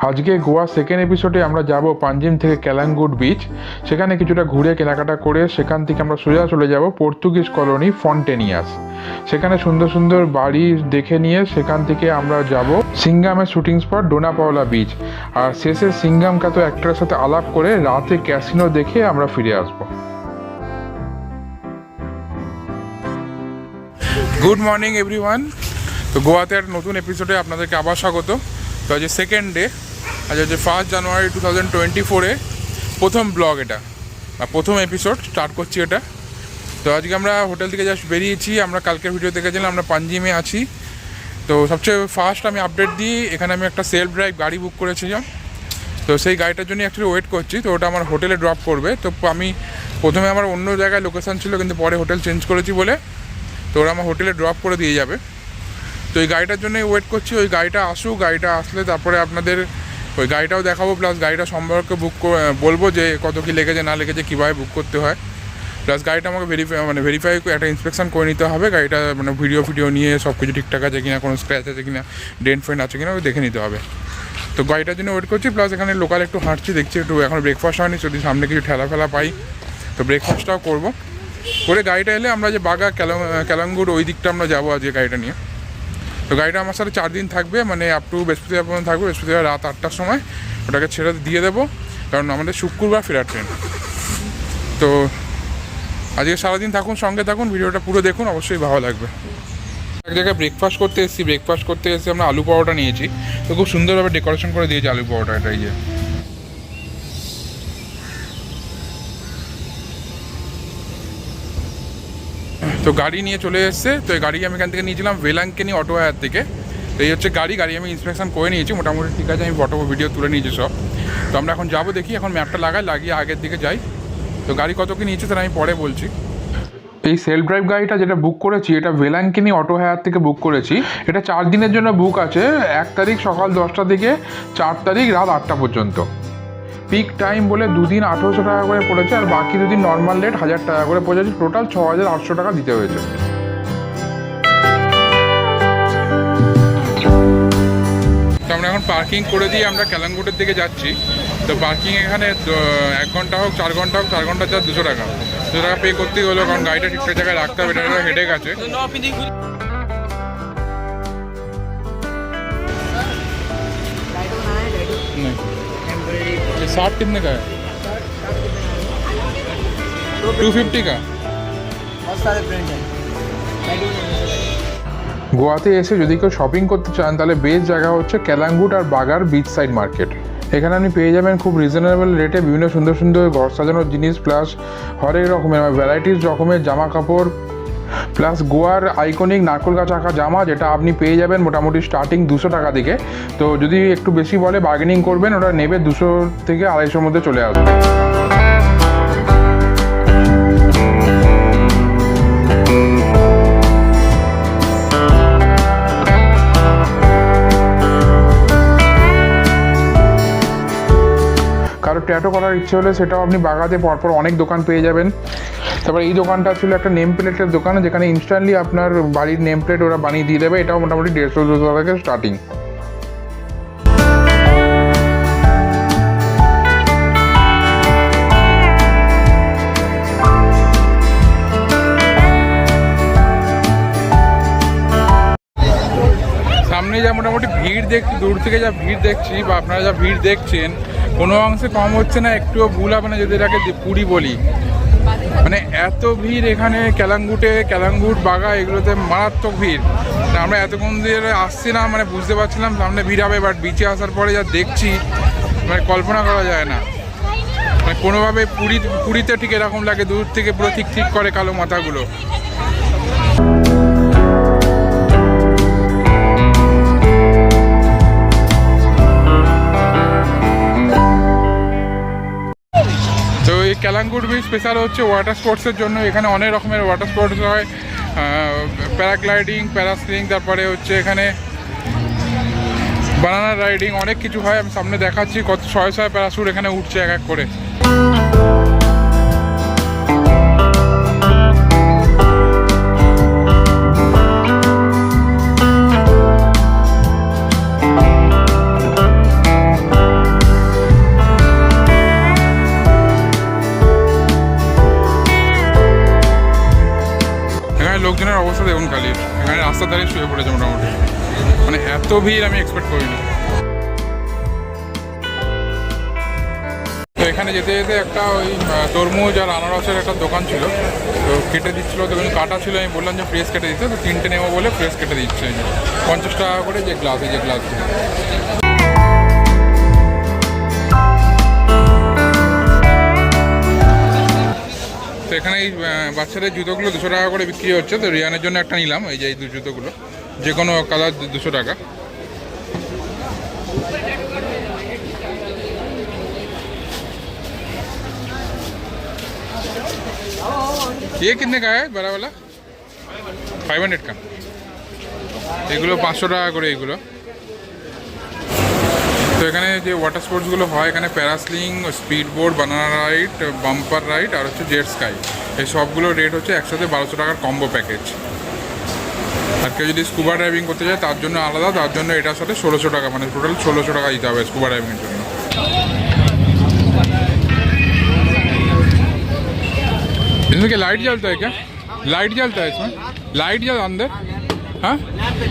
আজকে গোয়া সেকেন্ড এপিসোডে আমরা যাব পাঞ্জিম থেকে ক্যালাঙ্গুড বিচ সেখানে কিছুটা ঘুরে কেনাকাটা করে সেখান থেকে আমরা সোজা চলে যাব পর্তুগিজ কলোনি ফন্টেনিয়াস সেখানে সুন্দর সুন্দর বাড়ি দেখে নিয়ে সেখান থেকে আমরা যাব সিঙ্গামের শুটিং স্পট ডোনাপাওলা বিচ আর শেষে সিঙ্গাম কাতো অ্যাক্টরের সাথে আলাপ করে রাতে ক্যাসিনো দেখে আমরা ফিরে আসব। গুড মর্নিং এভরিওয়ান তো গোয়াতে একটা নতুন এপিসোডে আপনাদেরকে আবার স্বাগত। তো আজ সেকেন্ড ডে আজ হচ্ছে first January two thousand twenty ফোরে প্রথম ব্লগ এটা। বা প্রথম এপিসোড স্টার্ট করছি এটা। তো আজকে আমরা হোটেল থেকে জাস্ট বেরিয়েছি, আমরা কালকের ভিডিও দেখেছিলাম, আমরা পাঞ্জিমে আছি। তো সবচেয়ে ফার্স্ট আমি আপডেট দিই, এখানে আমি একটা সেলফ ড্রাইভ গাড়ি বুক করেছিলাম। তো সেই গাড়িটার জন্য অ্যাকচুয়ালি ওয়েট করছি, তো ওটা আমার হোটেলে ড্রপ করবে। তো আমি প্রথমে আমার অন্য জায়গায় লোকেশান ছিল, কিন্তু পরে হোটেল চেঞ্জ করেছি বলে, তো ওরা আমার হোটেলে ড্রপ করে দিয়ে যাবে। তো এই গাড়িটার জন্যই ওয়েট করছি, ওই গাড়িটা আসুক, গাড়িটা আসলে তারপরে আপনাদের ওই গাড়িটাও দেখাবো প্লাস গাড়িটা সম্পর্কে বুক বলব যে কত কী লেগেছে, না লেগেছে, কীভাবে বুক করতে হয়। প্লাস গাড়িটা আমাকে ভেরিফাই মানে ভেরিফাই একটা ইন্সপেকশন করে নিতে হবে, গাড়িটা মানে ভিডিও ফিডিও নিয়ে সব কিছু ঠিকঠাক আছে কিনা, কোনো স্ক্র্যাচ আছে কিনা ডেন্ট ফেন্ট আছে কিনা, ওই দেখে নিতে হবে। তো গাড়িটার জন্য ওয়েট করছি প্লাস এখানে লোকাল একটু হাঁটছি, দেখছি একটু এখন ব্রেকফাস্ট হয়নি, যদি সামনে কিছু ঠেলা ফেলা পাই, তো ব্রেকফাস্টটাও করব। করে গাড়িটা এলে আমরা যে বাগা ক্যালং ক্যালাঙ্গুর ওই দিকটা আমরা যাব আজকে গাড়িটা নিয়ে। তো গাড়িটা আমার সাথে চার দিন থাকবে মানে আপ টু বৃহস্পতিবার পর্যন্ত থাকবে। বৃহস্পতিবার রাত আটটার সময় ওটাকে ছেড়ে দিয়ে দেবো, কারণ আমাদের শুক্রবার ফেরার ট্রেন তো আজকে সারাদিন থাকুন, সঙ্গে থাকুন, ভিডিওটা পুরো দেখুন, অবশ্যই ভালো লাগবে। এক জায়গায় ব্রেকফাস্ট করতে এসেছি ব্রেকফাস্ট করতে এসে আমরা আলু পরোটা নিয়েছি। তো খুব সুন্দরভাবে ডেকোরেশন করে দিয়েছি আলু পরোটাটা এটাই যে। তো গাড়ি নিয়ে চলে এসেছে, তো এই গাড়ি আমি এখান থেকে নিয়েছিলাম ভেলাঙ্কেনি অটো হায়ার থেকে। তো এই হচ্ছে গাড়ি গাড়ি আমি ইন্সপেকশন করে নিয়েছি, মোটামুটি ঠিক আছে, আমি ফটো ভিডিও তুলে নিয়েছি সব। তো আমরা এখন যাব দেখি, এখন ম্যাপটা লাগাই, লাগিয়ে আগের দিকে যাই। তো গাড়ি কত কি নিয়েছে সেটা আমি পরে বলছি। এই সেলফ ড্রাইভ গাড়িটা যেটা বুক করেছি, এটা ভেলাঙ্কিনি অটো হায়ার থেকে বুক করেছি। এটা চার দিনের জন্য বুক আছে, এক তারিখ সকাল দশটা থেকে, চার তারিখ রাত আটটা পর্যন্ত। পিক টাইম বলে দুদিন আঠেরোশো টাকা করে পড়েছে আর বাকি দুদিন নর্মাল রেট হাজার টাকা করে পড়েছে। টোটাল ছ হাজার আটশো টাকা দিতে হয়েছে। আমরা এখন পার্কিং করে দিয়ে আমরা ক্যালাঙ্গুটের দিকে যাচ্ছি। তো পার্কিং এখানে এক ঘণ্টা হোক, চার ঘণ্টা হোক, চার ঘণ্টা চার দুশো টাকা। দুশো টাকা পে করতেই হলো, কারণ গাড়িটা ঠিকঠাক জায়গায় রাখতে হবে, এটা হেডেক আছে। नहीं ये साठ कितने का है टू फिफ्टी का बहुत सारे ब्रांड हैं গোয়াতে এসে যদি কেউ শপিং করতে চান তাহলে বেস্ট জায়গা হচ্ছে ক্যালাঙ্গুট আর বাগার বিচ সাইড মার্কেট এখানে আপনি পেয়ে যাবেন খুব রিজনেবল রেটে বিভিন্ন সুন্দর সুন্দর ঘর সাজানোর জিনিস প্লাস হরেক রকমের ভ্যারাইটিস রকমের জামা কাপড় প্লাস গোয়ার আইকনিক নারকোল গাছ আঁকা জামা যেটা আপনি পেয়ে যাবেন মোটামুটি স্টার্টিং দুশো টাকা থেকে তো যদি একটু বেশি বলে বার্গেনিং করবেন, ওটা নেবে দুশো থেকে আড়াইশোর মধ্যে চলে আসবে। কারও ট্যাটো করার ইচ্ছে হলে সেটাও আপনি বাগাতে পরপর অনেক দোকান পেয়ে যাবেন। তারপর এই দোকানটা ছিল একটা নেম প্লেটের দোকান, যেখানে ইনস্ট্যান্টলি আপনার বাড়ির নেম প্লেট ওরা বানিয়ে দিয়ে দেবে। এটাও মোটামুটি দেড়শো দুশো থেকে স্টার্টিং সামনে যা মোটামুটি ভিড় দেখছি, দূর থেকে যা ভিড় দেখছি বা আপনারা যা ভিড় দেখছেন, কোনো অংশে কম হচ্ছে না, একটুও ভুল হবে না, যদি এটাকে পুরী বলি। এত ভিড় এখানে ক্যালাঙ্গুটে ক্যালাঙ্গুট বাগা এগুলোতে মারাত্মক ভিড়। আমরা এতক্ষণ ধরে আসছি না মানে বুঝতে পারছিলাম সামনে ভিড় হবে বাট বিচে আসার পরে যা দেখছি মানে কল্পনা করা যায় না। মানে কোনোভাবে পুরী পুরীতে ঠিক এরকম লাগে, দূর থেকে পুরো ঠিক ঠিক করে কালো মাথাগুলো। এই বিচ, স্পেশাল হচ্ছে ওয়াটার স্পোর্টসের জন্য। এখানে অনেক রকমের ওয়াটার স্পোর্টস হয়। প্যারাগ্লাইডিং প্যারাসলিং তারপরে হচ্ছে এখানে বানানা রাইডিং অনেক কিছু হয়। আমি সামনে দেখাচ্ছি, কত ছয় ছয় প্যারাসুট এখানে উঠছে এক এক করে। দেখুন খালি এখানে রাস্তার ধারে শুয়ে পড়েছে মোটামুটি। মানে এত ভিড় আমি এক্সপেক্ট করিনি। তো এখানে যেতে যেতে একটা ওই তরমুজ আর আনারসের একটা দোকান ছিল। তো কেটে দিচ্ছিল, তো কাটা ছিল। আমি বললাম যে ফ্রেশ কেটে দিতে, তো তিনটে নেব বলে ফ্রেশ কেটে দিচ্ছে। পঞ্চাশ টাকা করে যে গ্লাস এই যে গ্লাসগুলো তো এখানে এই আহ, বাচ্চাদের জুতোগুলো দুশো টাকা করে বিক্রি হচ্ছে তো রিয়ানের জন্য একটা নিলাম এই যে এই দু জুতোগুলো যে কোনো কালার দুশো টাকা ये कितने का है बड़ा वाला ফাইভ হান্ড্রেড का এগুলো পাঁচশো টাকা করে এগুলো তো এখানে যে ওয়াটার স্পোর্টসগুলো হয় এখানে parasailing speed board banana ride bumper ride আর হচ্ছে জেট স্কাই এই সবগুলো রেট হচ্ছে একসাথে বারোশো টাকার কম্বো প্যাকেজ আর কেউ যদি স্কুবা ড্রাইভিং করতে চায় তার জন্য আলাদা তার জন্য এটার সাথে ষোলোশো টাকা মানে টোটাল ষোলোশো টাকা দিতে হবে স্কুবা ড্রাইভিংয়ের জন্য इसमें क्या लाइट जलता है क्या लाइट जलता है इसमें लाइट जल अंदर हाँ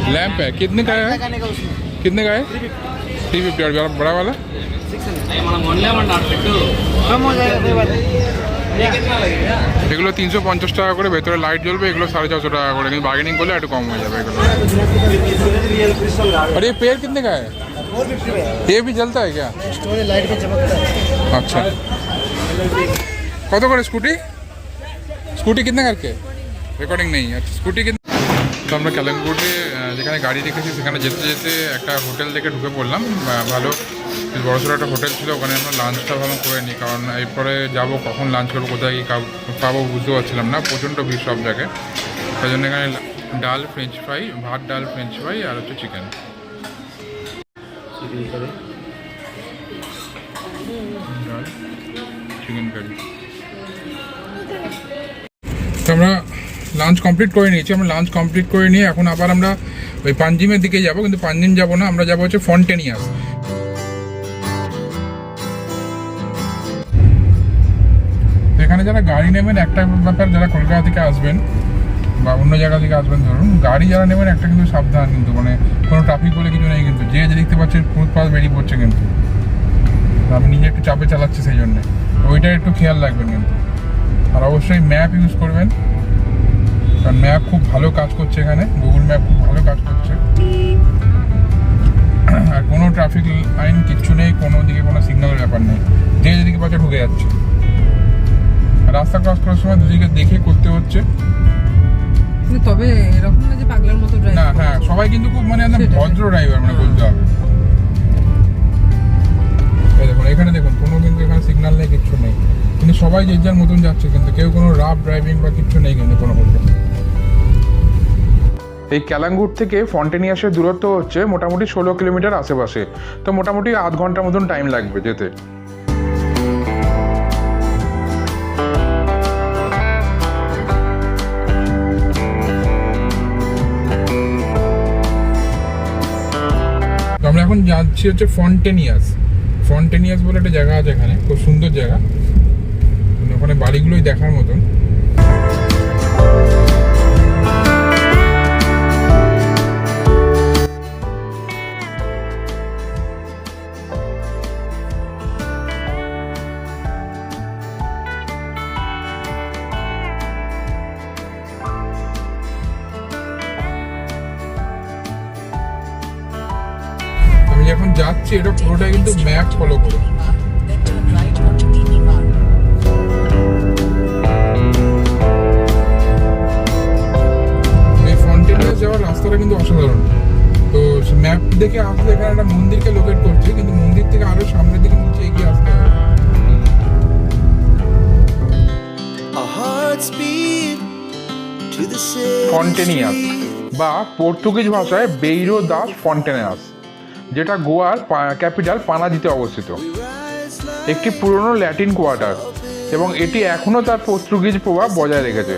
लैंप है कितने का है लगाने का उसमें कितने का है थ्री फिफ्टी और बड़ा वाला कम हो जाएगा कोई बात नहीं এগুলো তিনশো পঞ্চাশ টাকা করে ভেতরে লাইট জ্বলবে এগুলো সাড়ে চারশো টাকা করে কিন্তু বার্গেনিং করলে একটু কম হয়ে যাবে এগুলো और ये पेड़ कितने का है फोर फिफ्टी में ये भी जलता है क्या स्टोरी लाइट में चमकता है আচ্ছা কত করে স্কুটি স্কুটি কিতনে করকে রেকর্ডিং নেই আচ্ছা স্কুটি কিতনে তো আমরা কালামপুরে আহ, যেখানে গাড়ি রেখেছি সেখানে যেতে যেতে একটা হোটেল দেখে ঢুকে পড়লাম। ভালো বেশ বড় সড়ো একটা হোটেল ছিল ওখানে আমরা লাঞ্চটা ভালো করে নিই কারণ এরপরে যাব কখন লাঞ্চ করব কোথায় কি পাবো বুঝতে পারছিলাম না প্রচণ্ড ভিড় সব জায়গায়। তাই জন্য এখানে ডাল ফ্রেঞ্চ ফ্রাই ভাত ডাল ফ্রেঞ্চ ফ্রাই আর হচ্ছে চিকেন ডাল চিকেন কারি আমরা লাঞ্চ কমপ্লিট করে নিয়েছি। আমরা লাঞ্চ কমপ্লিট করে নিয়ে এখন আবার আমরা ওই পাঞ্জিমের দিকে যাব, কিন্তু পাঞ্জিম যাব না, আমরা যাব হচ্ছে ফন্টেনিয়াস এখানে যারা গাড়ি নেবেন, একটা ব্যাপার যারা কলকাতা থেকে আসবেন বা অন্য জায়গা থেকে আসবেন, ধরুন, গাড়ি যারা নেবেন, একটা কিন্তু সাবধান কিন্তু মানে কোনো ট্রাফিক বলে কিছু নেই কিন্তু, যে যে দেখতে পাচ্ছেন ফুটপাথ বেরিয়ে পড়ছে কিন্তু। আমি নিজে একটু চাপে চালাচ্ছি সেই জন্যে। ওইটা একটু খেয়াল রাখবেন কিন্তু। আর অবশ্যই ম্যাপ ইউজ করবেন। কারণ ম্যাপ খুব ভালো কাজ করছে এখানে গুগল ম্যাপ খুব ভালো কাজ করছে। আর কোনো ট্রাফিক আইন কিচ্ছু নেই কোনো দিকে কোনো সিগন্যালের ব্যাপার নেই। যে যেদিকে পাচ্ছে ঢুকে যাচ্ছে। রাস্তা ক্রস করার সময় দুদিকে দেখে করতে হচ্ছে। তবে এরকম না যে পাগলার মতো ড্রাইভ না হ্যাঁ সবাই কিন্তু খুব মানে একদম ভদ্র ড্রাইভার মানে বলতে হবে। দেখুন এখানে দেখুন কোনো কিন্তু এখানে সিগন্যাল নেই কিচ্ছু নেই। কিন্তু সবাই যে যার মতন যাচ্ছে কিন্তু কেউ কোনো রাফ ড্রাইভিং বা কিচ্ছু নেই কিন্তু কোনো ক্ষেত্রে এই ক্যালাঙ্গুর থেকে ফন্টেনিয়াসের দূরত্ব হচ্ছে মোটামুটি ষোলো কিলোমিটার আশেপাশে। তো মোটামুটি আধ ঘণ্টার মতন টাইম লাগবে যেতে। আমরা এখন যাচ্ছি হচ্ছে ফন্টেনিয়াস। ফন্টেনিয়াস বলে একটা জায়গা আছে এখানে, খুব সুন্দর জায়গা। মানে ওখানে বাড়িগুলোই দেখার মতন। ফন্টেনিয়াস বা পর্তুগিজ ভাষায় বেইরো দাস ফন্টেনিয়াস যেটা গোয়ার ক্যাপিটাল পানাজিতে অবস্থিত। একটি পুরনো ল্যাটিন কোয়ার্টার এবং এটি এখনও তার পর্তুগিজ প্রভাব বজায় রেখেছে।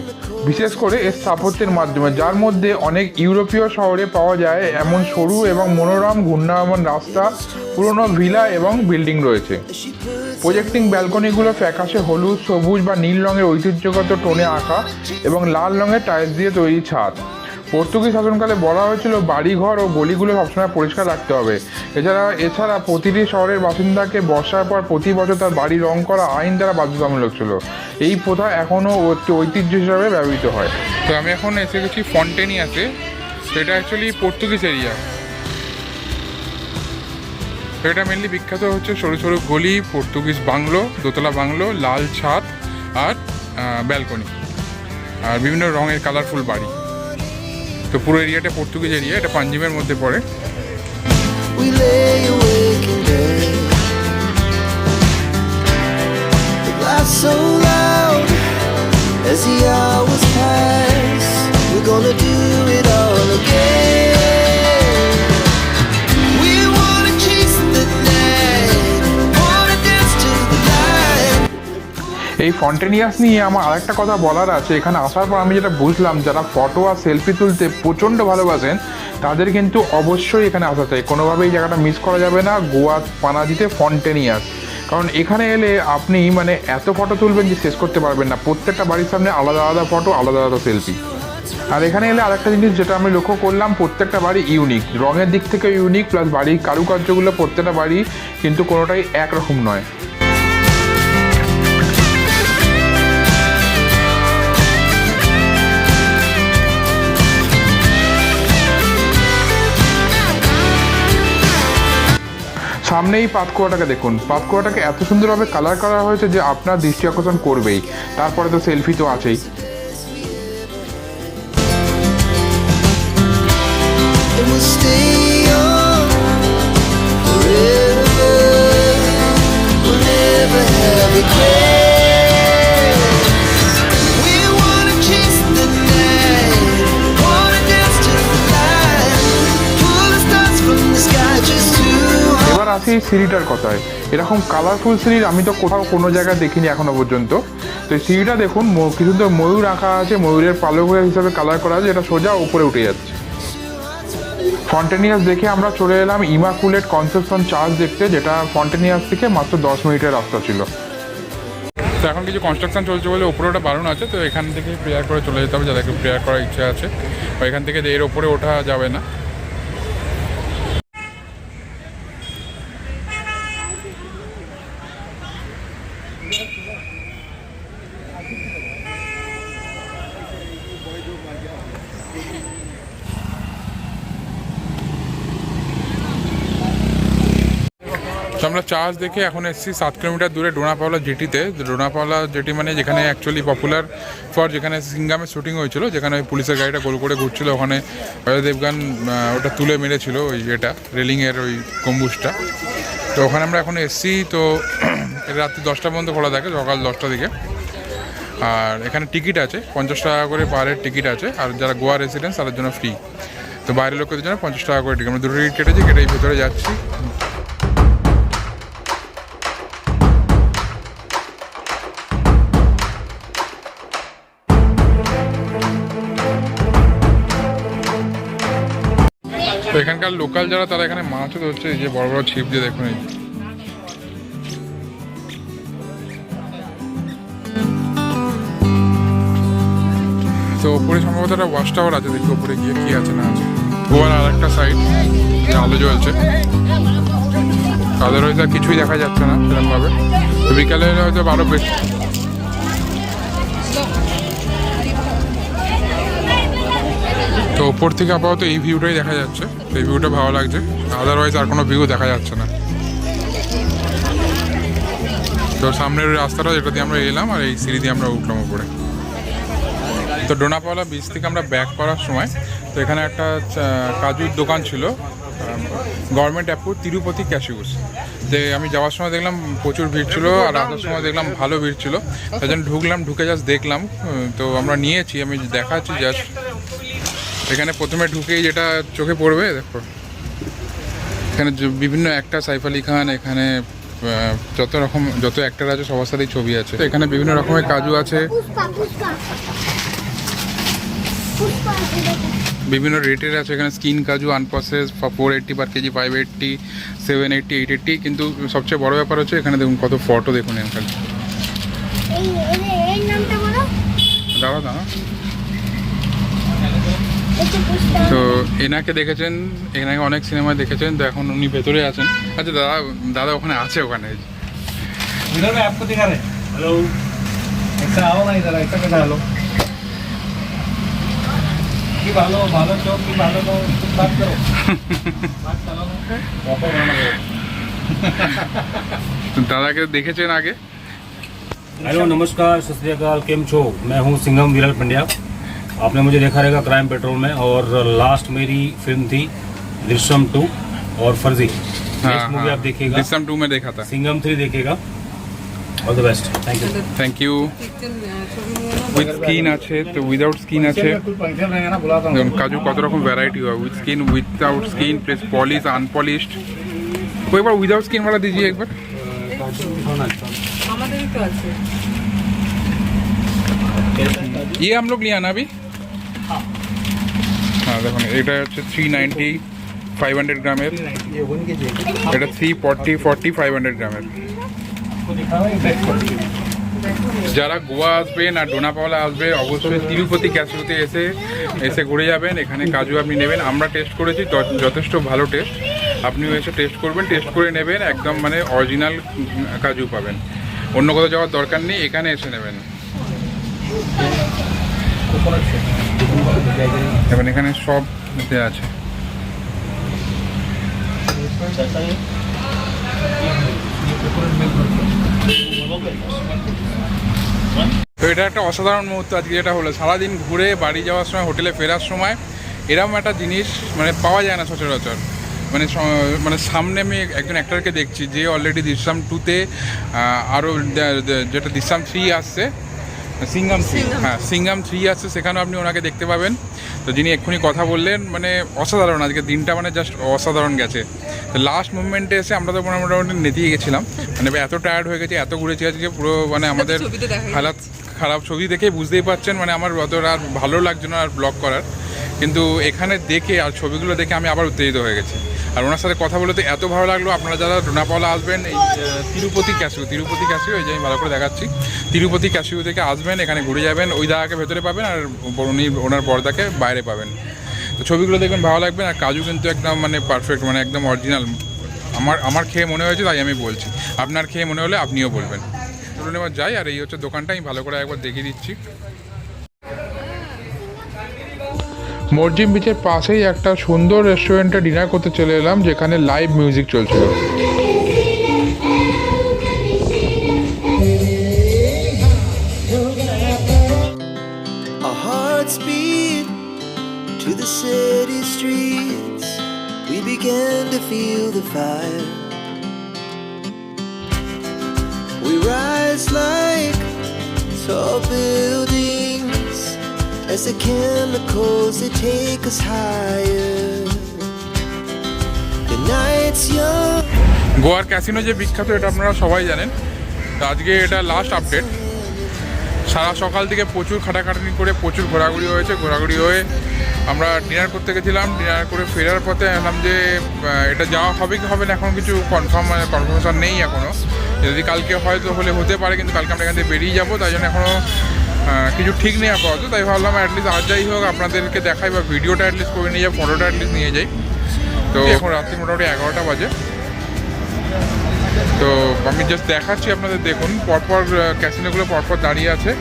বিশেষ করে এর স্থাপত্যের মাধ্যমে, যার মধ্যে অনেক ইউরোপীয় শহরে পাওয়া যায় এমন সরু এবং মনোরম ঘূর্ণায়মান রাস্তা, পুরনো ভিলা এবং বিল্ডিং রয়েছে। প্রজেক্টিং ব্যালকনিগুলো ফ্যাকাশে হলুদ, সবুজ বা নীল রঙের ঐতিহ্যগত টোনে আঁকা এবং লাল রঙের টাইলস দিয়ে তৈরি ছাদ। পর্তুগিজ শাসনকালে বলা হয়েছিল বাড়িঘর ও গলিগুলো সবসময় পরিষ্কার রাখতে হবে। এছাড়া এছাড়া প্রতিটি শহরের বাসিন্দাকে বর্ষার পর প্রতি বছর তার বাড়ি রং করা আইন দ্বারা বাধ্যতামূলক ছিল। এই প্রথা এখনও একটি ঐতিহ্য হিসাবে ব্যবহৃত হয়। তো আমি এখন এসে গেছি ফন্টেনিয়াতে। এটা অ্যাকচুয়ালি পর্তুগিজ এরিয়া এটা মেনলি বিখ্যাত হচ্ছে সরু সরু গলি, পর্তুগিজ বাংলো, দোতলা বাংলো, লাল ছাদ আর ব্যালকনি আর বিভিন্ন রঙের কালারফুল বাড়ি। তো পুরো এরিয়াটা পর্তুগিজ এরিয়া এটা পাঞ্জিমের মধ্যে পড়ে as the hours pass. We're gonna do it all again. এই ফন্টেনিয়াস নিয়ে আমার আরেকটা কথা বলার আছে। এখানে আসার পর আমি যেটা বুঝলাম, যারা ফটো আর সেলফি তুলতে প্রচণ্ড ভালোবাসেন, তাদের কিন্তু অবশ্যই এখানে আসা চাই। কোনোভাবেই জায়গাটা মিস করা যাবে না, গোয়া পানাজিতে ফন্টেনিয়াস কারণ এখানে এলে আপনি মানে এত ফটো তুলবেন যে শেষ করতে পারবেন না। প্রত্যেকটা বাড়ির সামনে আলাদা আলাদা ফটো আলাদা আলাদা সেলফি আর এখানে এলে আরেকটা জিনিস যেটা আমি লক্ষ্য করলাম, প্রত্যেকটা বাড়ি ইউনিক রঙের দিক থেকে ইউনিক প্লাস বাড়ির কারুকার্যগুলো প্রত্যেকটা বাড়ি কিন্তু কোনোটাই একরকম নয়। সামনেই পাতকুয়াটাকে দেখুন। পাতকুয়াটাকে এত সুন্দরভাবে কালার করা হয়েছে যে আপনার দৃষ্টি আকর্ষণ করবেই। তারপরে তো সেলফি তো আছেই। আসি সিঁড়িটার কথায়। এরকম কালারফুল সিঁড়ির আমি তো কোথাও কোনো জায়গায় দেখিনি এখনও পর্যন্ত। তো এই সিঁড়িটা দেখুন, ম- কি সুন্দর ময়ূর আঁকা আছে, ময়ূরের পালক হিসাবে কালার করা আছে, এটা সোজা উপরে উঠে যাচ্ছে। ফন্টেনিয়াস দেখে আমরা চলে এলাম ইমাকুলেট কনসেপশন চার্চ দেখতে, যেটা ফন্টেনিয়াস থেকে মাত্র দশ মিনিটের রাস্তা ছিল। তো এখন কিছু কনস্ট্রাকশন চলছে বলে উপরে ওটা বারণ আছে, তো এখান থেকে প্রেয়ার করে চলে যেতে হবে যাদেরকে প্রেয়ার করার ইচ্ছা আছে। বা এখান থেকে এর ওপরে ওঠা যাবে না। তো আমরা চার্জ দেখে এখন এসেছি সাত কিলোমিটার দূরে ডোনাপাওলা জেটিতে। ডোনাপাওলা জেটি মানে যেখানে অ্যাকচুয়ালি পপুলার ফর যেখানে সিঙ্গামের শুটিং হয়েছিল, যেখানে ওই পুলিশের গাড়িটা গোল করে ঘুরছিল। ওখানে অজয় দেবগান ওটা তুলে মেরেছিল ওই এটা রেলিংয়ের ওই গম্বুজটা। তো ওখানে আমরা এখন এসেছি, তো রাত্রি দশটা পর্যন্ত খোলা থাকে, সকাল দশটা দিকে। আর এখানে টিকিট আছে, পঞ্চাশ টাকা করে পাহাড়ের টিকিট আছে। আর যারা গোয়া রেসিডেন্স তাদের জন্য ফ্রি তো বাইরের লোকেদের জন্য পঞ্চাশ টাকা করে টিকিট আমরা দুটো টিকিট কেটেছি, কেটে ভেতরে যাচ্ছি। এখানকার লোকাল যারা, তারা এখানে মাছও ধরছে। যে বড় বড় ছিপ দিয়ে দেখুন এই। তো ওপরে সম্ভবত একটা ওয়াশ টাওয়ার আছে, দেখি ওপরে গিয়ে কি আছে না আছে। গোয়ার আর একটা সাইড আলো জ্বলছে। তাদের হয়তো কিছুই দেখা যাচ্ছে না সেরকমভাবে। বিকালে হয়তো আরও বেশি তো ওপর থেকে আপাতত এই ভিউটাই দেখা যাচ্ছে। এই ভিউটা ভালো লাগছে। আদারওয়াইজ আর কোনো ভিউ দেখা যাচ্ছে না। তো সামনের রাস্তাটা যেটা দিয়ে আমরা এলাম আর এই সিঁড়ি দিয়ে আমরা উঠলাম উপরে। তো ডোনাপাওয়ালা বিচ থেকে আমরা ব্যাক করার সময়, তো এখানে একটা কাজুর দোকান ছিল। গভর্নমেন্ট অ্যাপ্রুভ তিরুপতি ক্যাশিউস যে আমি যাওয়ার সময় দেখলাম প্রচুর ভিড় ছিল আর আসার সময় দেখলাম ভালো ভিড় ছিল। তাই জন্য ঢুকলাম, ঢুকে জাস্ট দেখলাম। তো আমরা নিয়েছি, আমি দেখাচ্ছি জাস্ট এখানে প্রথমে ঢুকেই যেটা চোখে পড়বে দেখো। এখানে বিভিন্ন একটা সাইফ আলী খান এখানে যত রকম যত অ্যাক্টার আছে সবার সাথেই ছবি আছে। তো এখানে বিভিন্ন রকমের কাজু আছে। বিভিন্ন রেটের আছে। এখানে স্কিন কাজু unprocessed four eighty per K G five eighty seven eighty eight eighty কিন্তু সবচেয়ে বড় ব্যাপার হচ্ছে এখানে দেখুন কত ফটো দেখুন এখানে। দাঁড়া দাঁড়া তো এনাকে দেখেছেন এনাকে অনেক সিনেমায় দেখেছেন তো এখন উনি ভেতরে আছেন আচ্ছা দাদা দাদা ওখানে আছে ওখানে इधर मैं आपको दिखा रहे हेलो ऐसा आओ ना इधर ऐसा कैसा हेलो की भालो भालो चौक की भालो तो तुम बात करो बात चलो ना वापस आना তো দাদাকে দেখেছেন আগে हेलो नमस्कार सत श्रीकाल केम छो मैं हूं सिंघम विरल पंड्या आपने मुझे देखा रहेगा क्राइम पेट्रोल में और लास्ट मेरी फिल्म थी दृश्यम टू और फर्जी नेक्स्ट मूवी आप देखिएगा ডিসম টু में देखा था सिंघम थ्री देखिएगा all the best thank you thank you দেখতেন আহ, ছবি নিয়ে না উইথ স্কিন আছে তো উইদাউট স্কিন আছে कुछ पंक्चर रहेंगे ना बुलाता हूँ দেখুন কাজু কত রকম ভ্যারাইটি হয় with skin without skin plus polish unpolished कोई बार विदाउट स्किन वाला दीजिए एक बार আমাদেরই তো আছে ये हम लोग लिया ना अभी হ্যাঁ দেখুন এটা হচ্ছে থ্রি নাইনটি ফাইভ হান্ড্রেড গ্রামের। এটা three forty forty five hundred গ্রামের। যারা গোয়া আসবে না ডোনাপাওলা আসবে অবশ্যই তিরুপতি ক্যাসিওতে এসে এসে ঘুরে যাবেন। এখানে কাজু আপনি নেবেন। আমরা টেস্ট করেছি যথেষ্ট ভালো টেস্ট আপনিও এসে টেস্ট করবেন টেস্ট করে নেবেন, একদম মানে অরিজিনাল কাজু পাবেন। অন্য কোথাও যাওয়ার দরকার নেই, এখানে এসে নেবেন। এবার এখানে সব দেওয়া আছে। এটা একটা অসাধারণ মুহূর্ত আজকে যেটা হলো, সারাদিন ঘুরে বাড়ি যাওয়ার সময়, হোটেলে ফেরার সময় এরকম একটা জিনিস মানে পাওয়া যায় না সচরাচর। মানে মানে সামনে আমি একজন অ্যাক্টারকে দেখছি, যে অলরেডি দিশাম টুতে আরও যেটা দিশাম থ্রি আসছে সিঙ্গাম থ্রি হ্যাঁ সিঙ্গাম থ্রি আসছে সেখানেও আপনি ওনাকে দেখতে পাবেন। তো যিনি এক্ষুনি কথা বললেন মানে অসাধারণ আজকে দিনটা মানে জাস্ট অসাধারণ গেছে। তো লাস্ট মুভমেন্টে এসে আমরা তো মোটামুটি নেতিয়ে গেছিলাম। মানে এত টায়ার্ড হয়ে গেছে এত ঘুরেছি আজকে পুরো মানে আমাদের হালাত খারাপ ছবি দেখে বুঝতেই পারছেন মানে আমার অত আর ভালো লাগছে না আর ব্লগ করার। কিন্তু এখানে দেখে আর ছবিগুলো দেখে আমি আবার উত্তেজিত হয়ে গেছি। আর ওনার সাথে কথা বলতে এত ভালো লাগল। আপনারা যারা ডোনাপাওলা আসবেন, এই তিরুপতি ক্যাসিও তিরুপতি ক্যাসিও এই যে আমি ভালো করে দেখাচ্ছি। তিরুপতি ক্যাসিও থেকে আসবেন, এখানে ঘুরে যাবেন, ওই দাদাকে ভেতরে পাবেন আর উনি, ওনার পর্দাকে বাইরে পাবেন। তো ছবিগুলো দেখবেন ভালো লাগবে আর কাজু কিন্তু একদম মানে পারফেক্ট মানে একদম অরিজিনাল আমার আমার খেয়ে মনে হয়েছে, তাই আমি বলছি। আপনার খেয়ে মনে হলে আপনিও বলবেন। চলুন এবার যাই, আর এই হচ্ছে দোকানটা, আমি ভালো করে একবার দেখিয়ে দিচ্ছি। মরজিম বিচের পাশেই একটা সুন্দর রেস্টুরেন্টে ডিনার করতে চলে এলাম যেখানে লাইভ মিউজিক চলছিল। As the chemicals, they take us higher. The night's young. গোয়ার ক্যাসিনো যে বিখ্যাত, এটা আপনারা সবাই জানেন। তো আজকে এটা লাস্ট আপডেট সারা সকাল থেকে প্রচুর খাটাখাটনি করে প্রচুর ঘোরাঘুরি হয়েছে। ঘোরাঘুরি হয়ে আমরা ডিনার করতে গেছিলাম। ডিনার করে ফেরার পথে এলাম যে এটা যাওয়া হবে কি হবে না, এখন কিছু কনফার্ম মানে কনফার্মেশন নেই এখনও যদি কালকে হয়তো হলে হতে পারে, কিন্তু কালকে আমরা এখান থেকে বেরিয়ে যাব, তাই জন্য এখনও কিছু ঠিক নেই আপাতত তাই ভাবলাম অ্যাটলিস্ট আর যাই হোক আপনাদেরকে দেখাই বা ভিডিওটা অ্যাটলিস্ট করে নিয়ে যাই ফটোটা অ্যাটলিস্ট নিয়ে যাই। তো এখন রাত্রি মোটামুটি এগারোটা বাজে। তো আমি জাস্ট দেখাচ্ছি আপনাদের দেখুন পরপর ক্যাসিনোগুলো পরপর দাঁড়িয়ে আছে।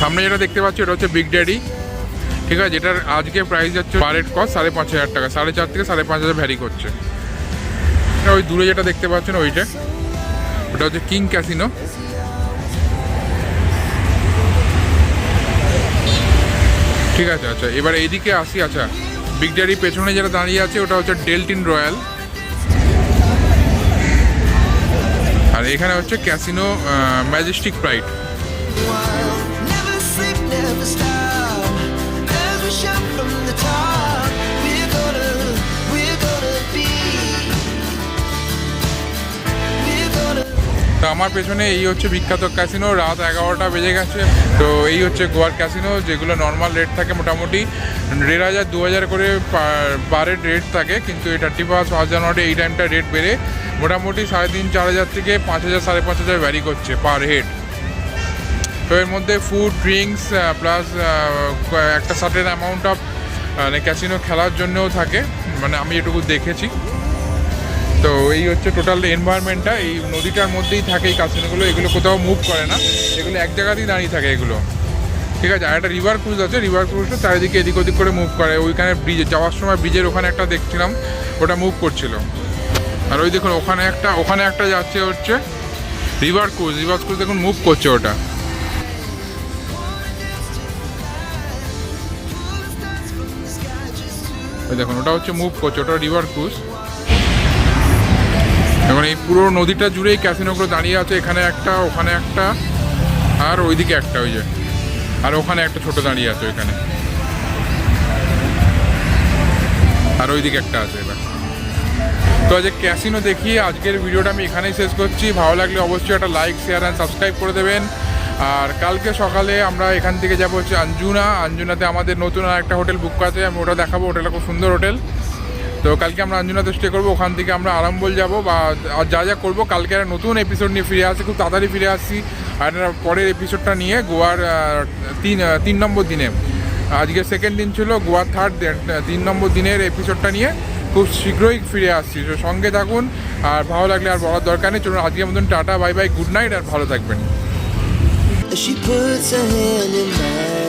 সামনে যেটা দেখতে পাচ্ছি ওটা হচ্ছে বিগ ড্যাডি ঠিক আছে যেটার আজকে প্রাইস যাচ্ছে পার হেড কস্ট সাড়ে পাঁচ হাজার টাকা সাড়ে চার থেকে সাড়ে পাঁচ হাজার ভ্যারি করছে। ওই দূরে যেটা দেখতে পাচ্ছেন ওইটা। ওটা হচ্ছে কিং ক্যাসিনো। ঠিক আছে আচ্ছা এবার এইদিকে আসি আচ্ছা বিগ ড্যাডি পেছনে যেটা দাঁড়িয়ে আছে, ওটা হচ্ছে ডেলটিন রয়্যাল আর এখানে হচ্ছে ক্যাসিনো ম্যাজেস্টিক প্রাইড আমার পেছনে এই হচ্ছে বিখ্যাত ক্যাসিনো রাত এগারোটা বেজে গেছে। তো এই হচ্ছে গোয়ার ক্যাসিনো যেগুলো নর্মাল রেট থাকে মোটামুটি। দেড় হাজার, দু হাজার করে পার হেড রেট থাকে, কিন্তু এই থার্টি ফার্স্ট ফার্স্ট জানুয়ারি, এই টাইমটা রেট বেড়ে মোটামুটি সাড়ে তিন, চার হাজার থেকে পাঁচ হাজার, সাড়ে পাঁচ হাজার ভ্যারি করছে পার হেড তো এর মধ্যে ফুড ড্রিঙ্কস প্লাস একটা সার্টেন অ্যামাউন্ট অফ মানে ক্যাসিনো খেলার জন্যও থাকে। মানে আমি এটুকু দেখেছি। তো এই হচ্ছে টোটাল এনভায়রনমেন্টটা এই নদীটার মধ্যেই থাকে এই কাসিনোগুলো এগুলো কোথাও মুভ করে না। এগুলো এক জায়গাতেই দাঁড়িয়ে থাকে এগুলো। ঠিক আছে? আর একটা রিভার ক্রুজ আছে। রিভার ক্রুজটা চারিদিকে এদিক ওদিক করে মুভ করে। ওইখানে ব্রিজে যাওয়ার সময় ব্রিজের ওখানে একটা দেখছিলাম। ওটা মুভ করছিল। আর ওই দেখুন, ওখানে একটা ওখানে একটা যাচ্ছে হচ্ছে রিভার ক্রুজ রিভার ক্রুজ দেখুন মুভ করছে ওটা। দেখুন, ওটা হচ্ছে মুভ করছে। ওটা রিভার ক্রুজ এখন এই পুরো নদীটা জুড়েই ক্যাসিনোগুলো দাঁড়িয়ে আছে। এখানে একটা, ওখানে একটা, আর ওইদিকে একটা ওই যে। আর ওখানে একটা ছোট দাঁড়িয়ে আছে ওইখানে। আর ওইদিকে একটা আছে এবার। তো আজকে ক্যাসিনো দেখিয়ে আজকের ভিডিওটা আমি এখানেই শেষ করছি। ভালো লাগলে অবশ্যই একটা লাইক শেয়ার অ্যান্ড সাবস্ক্রাইব করে দেবেন। আর কালকে সকালে আমরা এখান থেকে যাব হচ্ছে আঞ্জুনা। আঞ্জুনাতে আমাদের নতুন আর একটা হোটেল বুক আছে। আমি ওটা দেখাবো। হোটেলটা খুব সুন্দর হোটেল। তো কালকে আমরা আঞ্জুনাতে স্টে করব, ওখান থেকে আমরা আরামবল যাব বা আর যা যা করব। কালকে একটা নতুন এপিসোড নিয়ে ফিরে আসি খুব তাড়াতাড়ি ফিরে আসছি। আর পরের এপিসোডটা নিয়ে গোয়ার তিন তিন নম্বর দিনে। আজকে সেকেন্ড দিন ছিল গোয়ার থার্ড তিন নম্বর দিনের এপিসোডটা নিয়ে খুব শীঘ্রই ফিরে আসছি। তো সঙ্গে থাকুন, আর ভালো লাগলে আর বলার দরকার নেই। চলুন, আজকের মতন tata bye bye good night আর ভালো থাকবেন। She puts her hand in mine.